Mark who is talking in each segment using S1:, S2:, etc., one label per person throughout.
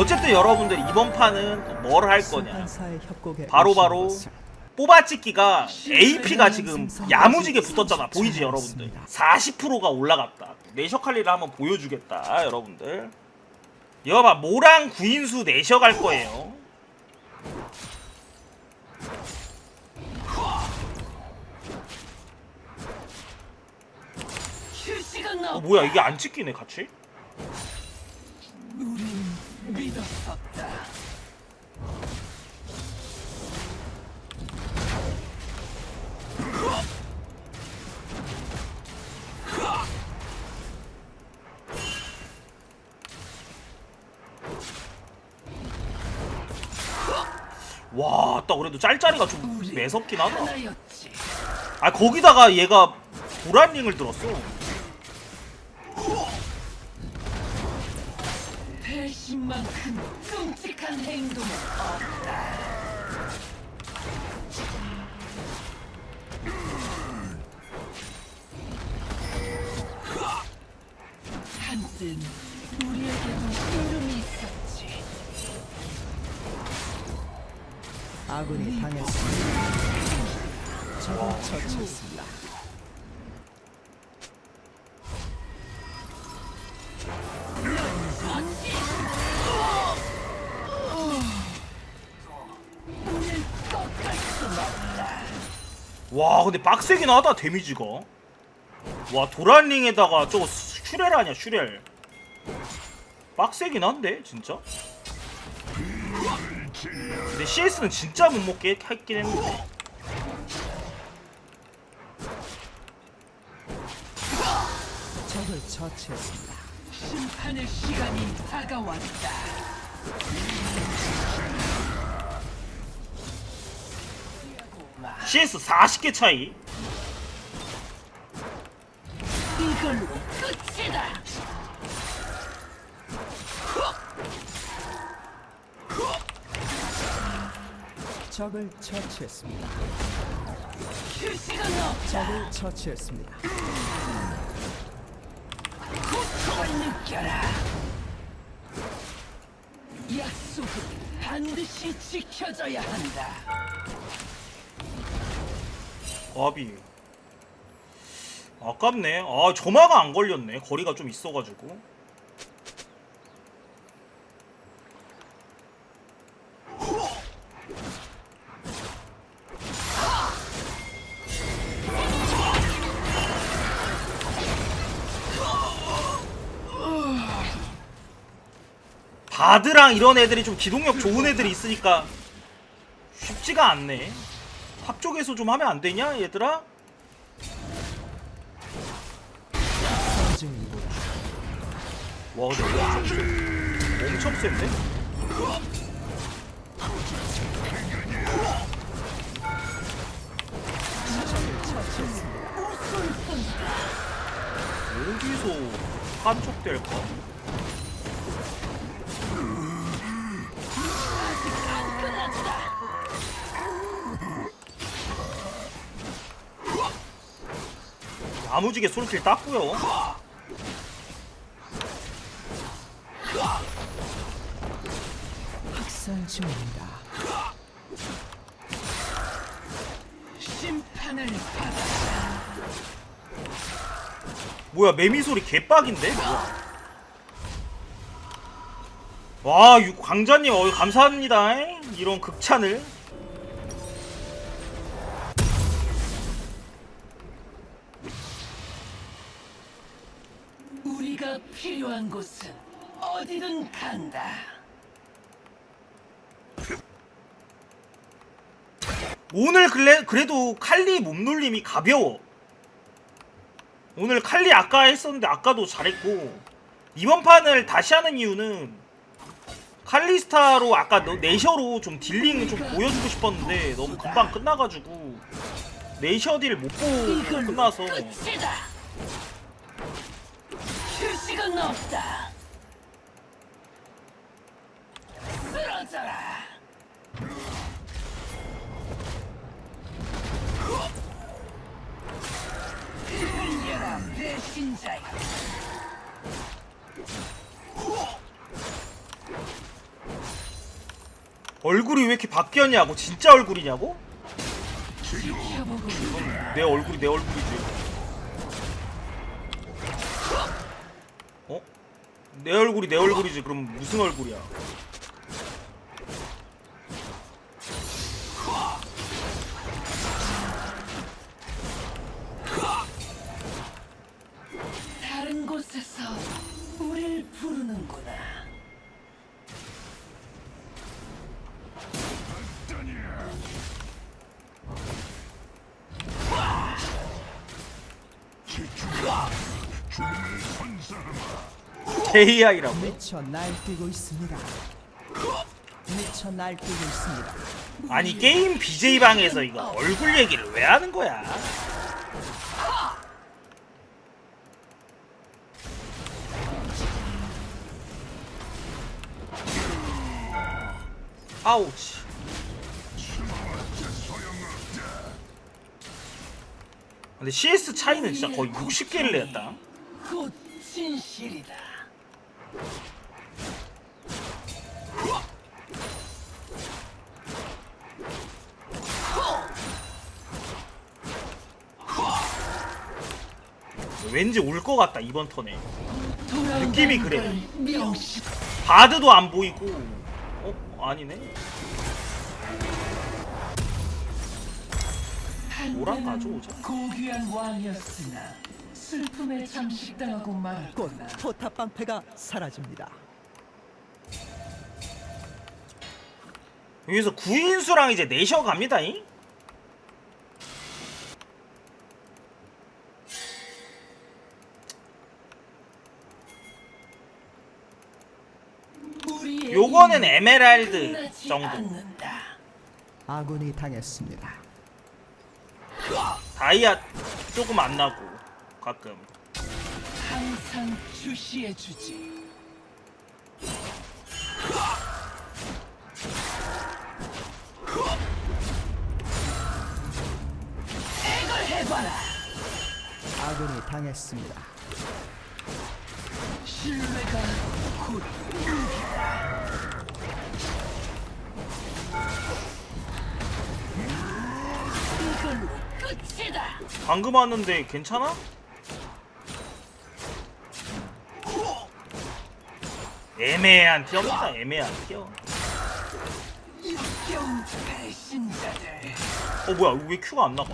S1: 어쨌든 여러분들 이번 판은 뭘 할 거냐. 바로바로
S2: 것을
S1: 뽑아찍기가 AP가 지금 야무지게 붙었잖아 보이지 여러분들? 40%가 올라갔다. 내셔칼리를 한번 보여주겠다 여러분들. 이거 봐 모랑 구인수 내셔 갈 거예요. 어
S3: 없.
S1: 뭐야 이게 안 찍히네 같이? 짤짤이가 좀 매섭긴 하다. 아, 거기다가 얘가 보라링을 들었어.
S3: 배신만큼 끔찍한 행동은 없다. 한땐 우리에게도 흐름이 있었
S2: 아군이 당했습니다. 적을 처치했습니다.
S1: 와, 근데 빡세긴 하다, 데미지가. 와, 도란링에다가 저거 슈렐 아니야, 슈렐. 빡세긴 한데, 진짜? 근데 CS는 진짜 못 먹게 했긴 했는데.
S2: 적을 처치했습니다.
S3: 심판의 시간이 다가왔다.
S1: CS 40개 차이.
S3: 이걸로 끝이다.
S2: 적을 처치했습니다. 적을 처치했습니다.
S3: 고통을 느껴라. 약속은 반드시 지켜져야 한다.
S1: 아비. 아깝네. 아, 점화가 안 걸렸네. 거리가 좀 있어가지고. 바드랑 이런 애들이 좀 기동력 좋은 애들이 있으니까 쉽지가 않네. 탑 쪽에서 좀 하면 안 되냐, 얘들아? 와, 근데 엄청 세. 엄청 센데?
S2: 처치했습니다.
S1: 어디서 한쪽될까? 야무지게 솔킬 땄고요.
S2: 학살 중입니다.
S3: 심판을 받아.
S1: 뭐야 매미 소리 개빡인데? 뭐야? 와, 유- 광자님 어 감사합니다. 잉? 이런 극찬을.
S3: 필요한 곳은 어디든 간다.
S1: 오늘 그래, 그래도 칼리 몸놀림이 가벼워. 오늘 칼리 아까 했었는데 아까도 잘했고 이번 판을 다시 하는 이유는 칼리스타로 아까 너- 내셔로 좀 딜링 좀 보여주고 싶었는데 너무 금방 끝나가지고 내셔 딜 못 보고 끝나서
S3: 끝이다. 휴식은 없다. 쓰러져라. 흘려라 배신자야.
S1: 얼굴이 왜 이렇게 바뀌었냐고 진짜 얼굴이냐고? 내 얼굴이 내 얼굴이지 어? 내 얼굴이 내 얼굴이지 그럼 무슨 얼굴이야
S3: 다른 곳에서 우릴 부르는구나.
S1: AI라고
S2: 미쳐 날뛰고 있습니다. 미쳐 날뛰고 있습니다.
S1: 아니 게임 BJ 방에서 이거 얼굴 얘기를 왜 하는 거야 아우치 근데 CS 차이는 진짜 거의 60개를 냈다
S3: 곧 진실이다.
S1: 왠지 올 것 같다 이번 턴에 느낌이 그래. 바드도 안 보이고 어? 아니네 뭐랑 가져오자.
S3: 고귀한 왕이었으나 슬픔에 잠식당하고
S2: 곧
S3: 말았구나.
S2: 포탑 방패가 사라집니다.
S1: 여기서 구인수랑 이제 내셔 갑니다잉
S3: 우리의
S1: 요거는 에메랄드
S3: 끝나지
S1: 정도
S3: 않는다.
S2: 아군이 당했습니다.
S1: 다이아 조금 안 나고 가끔
S3: 항상 주시해 주지. 이걸 해봐라.
S2: 아군이 당했습니다.
S3: 신뢰가 곧 이걸로 끝이다.
S1: 방금 왔는데 괜찮아? 애매한 티어입니다 애매한 티어. 어 뭐야 왜 큐가 안 나가.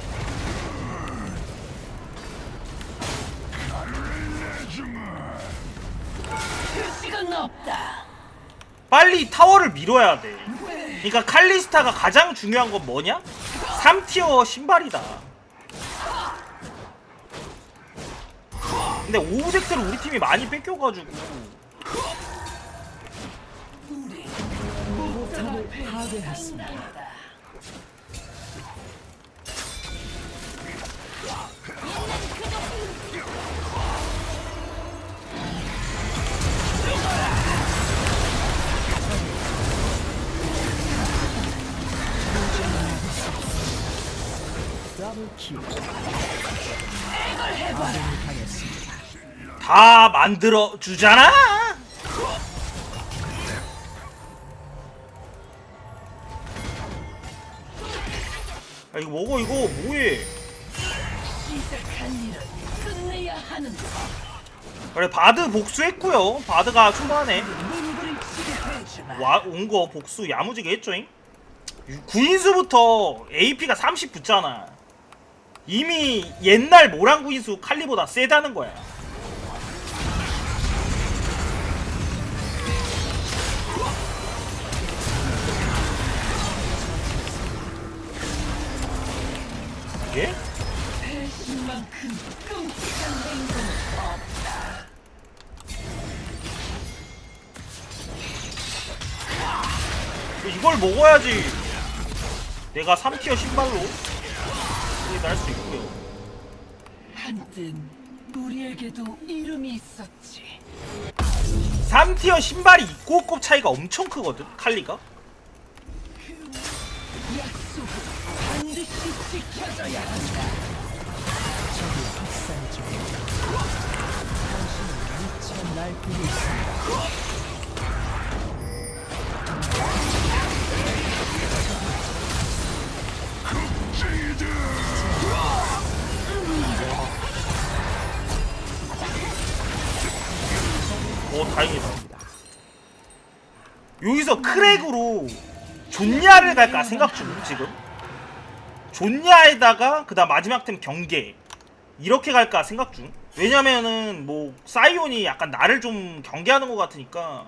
S1: 빨리 타워를 밀어야 돼 그러니까 칼리스타가 가장 중요한 건 뭐냐? 3티어 신발이다 근데 오브젝트를 우리 팀이 많이 뺏겨가지고
S2: 파괴했습니다.
S3: 다
S1: 만들어 주잖아. 아
S3: 것.
S1: 그래 바드 복수했고요. 바드가 초반에
S3: 눈부리치게 해주마.
S1: 와온 거 복수 야무지게 했죠잉. 구인수부터 AP가 30 붙잖아. 이미 옛날 모랑 구인수 칼리보다 세다는 거야. 이게? 이걸 먹어야지 내가 3티어 신발로 플레이도 할수 있고요
S3: 한땐 우리에게도 이름이 있었지.
S1: 3티어 신발이 있고 없고 차이가 엄청 크거든 칼리가
S3: 반드시 지켜져야 한다.
S2: 적이 확산 중. 당신은 미쳐 날뛰고 있습니다.
S1: 오 다행이다 여기서 크랙으로 존냐를 갈까 생각 중 지금 존야에다가 그다음 마지막 템 경계. 이렇게 갈까 생각 중. 왜냐면은 뭐 사이온이 약간 나를 좀 경계하는 것 같으니까.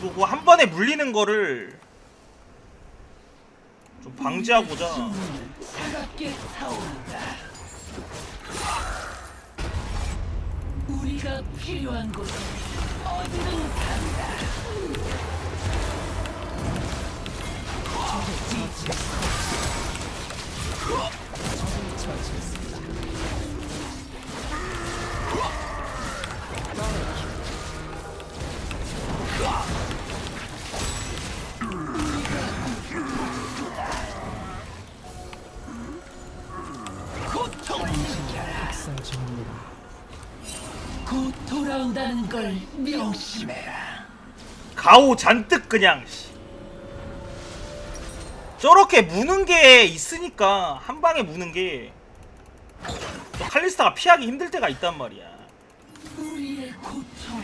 S1: 그리고 한 번에 물리는 거를 좀 방지하고자.
S3: 우리가 필요한 어디든 돌아온다는 걸 명심해라.
S1: 가오 잔뜩 그냥 씨. 저렇게 무는 게 있으니까 한 방에 무는 게또 칼리스타가 피하기 힘들 때가 있단 말이야.
S3: 우리의 고통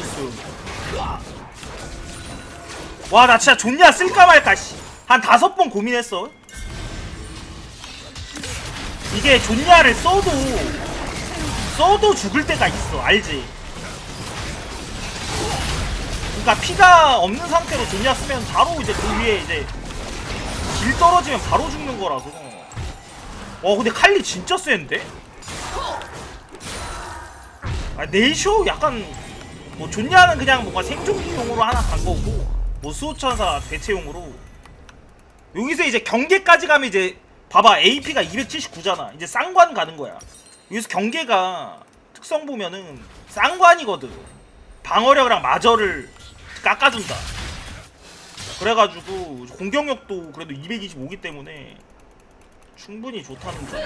S1: 나이스. 와 나 진짜 존냐 쓸까 말까 씨. 한 다섯 번 고민했어. 이게 존냐를 써도 써도 죽을 때가 있어 알지? 그러니까 피가 없는 상태로 존냐 쓰면 바로 이제 그 위에 이제 길 떨어지면 바로 죽는 거라서. 와 근데 칼리 진짜 센데? 아, 네이쇼 약간 뭐 존냐는 그냥 뭔가 생존기용으로 하나 간 거고 뭐 수호천사 대체용으로. 여기서 이제 경계까지 가면 이제 봐봐 AP가 279잖아. 이제 쌍관 가는 거야. 여기서 경계가 특성 보면은 쌍관이거든. 방어력이랑 마저를 깎아준다. 그래가지고 공격력도 그래도 225기 때문에 충분히 좋다는 점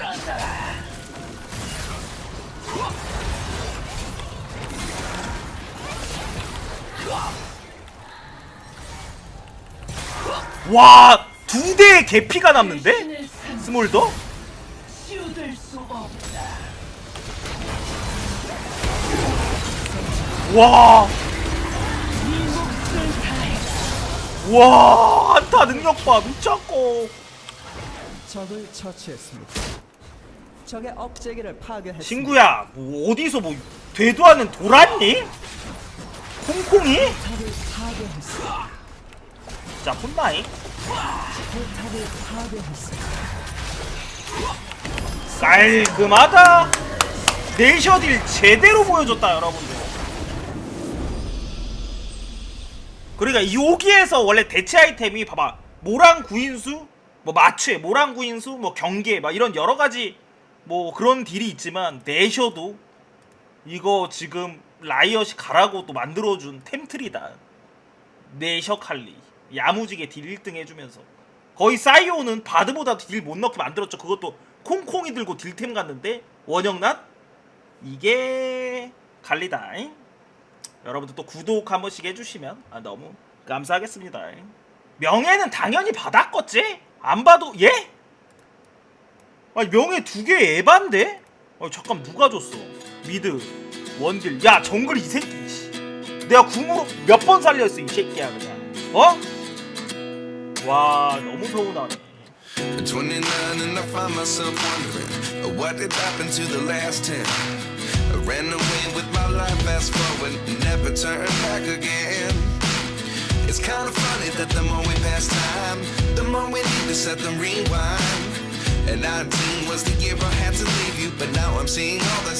S1: 와, 두 대의 개피가 남는데? 스몰더? 와, 와, 한타 능력 봐, 미쳤고.
S2: 적을 처치했습니다. 적의 억제기를 파괴했습니다.
S1: 친구야, 뭐 어디서 뭐 되도 않는 돌았니?
S2: 파괴했습니다.
S1: 자,
S2: 파괴했습니다.
S1: 깔끔하다. 네이셔딜 제대로 보여줬다, 여러분들. 그러니까 여기에서 원래 대체 아이템이 봐봐 모랑 구인수, 뭐 마취, 모랑 구인수, 뭐 경계, 막 이런 여러 가지 뭐 그런 딜이 있지만 네셔도 이거 지금 라이엇이 가라고 또 만들어준 템틀이다. 네셔 칼리 야무지게 딜 1등 해주면서 거의 사이오는 바드보다 딜 못 넣게 만들었죠. 그것도 콩콩이 들고 딜템 갔는데 원영낫 이게 갈리다. 여러분들 또 구독 한 번씩 해주시면 아, 너무 감사하겠습니다. 명예는 당연히 받았겠지? 안 봐도 예? 아니 명예 두 개 에반데? 아 잠깐 누가 줬어? 미드 원딜 야 정글 이 새끼 씨. 내가 궁으로 몇 번 살렸어 이 새끼야 그냥 어? 와 너무 서운하네
S4: At 29 and I find myself wondering uh, what did happen to the last 10. I ran away with my life, fast forward, never turn back again. It's kind of funny that the more we pass time, the more we need to set the rewind. And 19 was the year I had to leave you, but now I'm seeing all the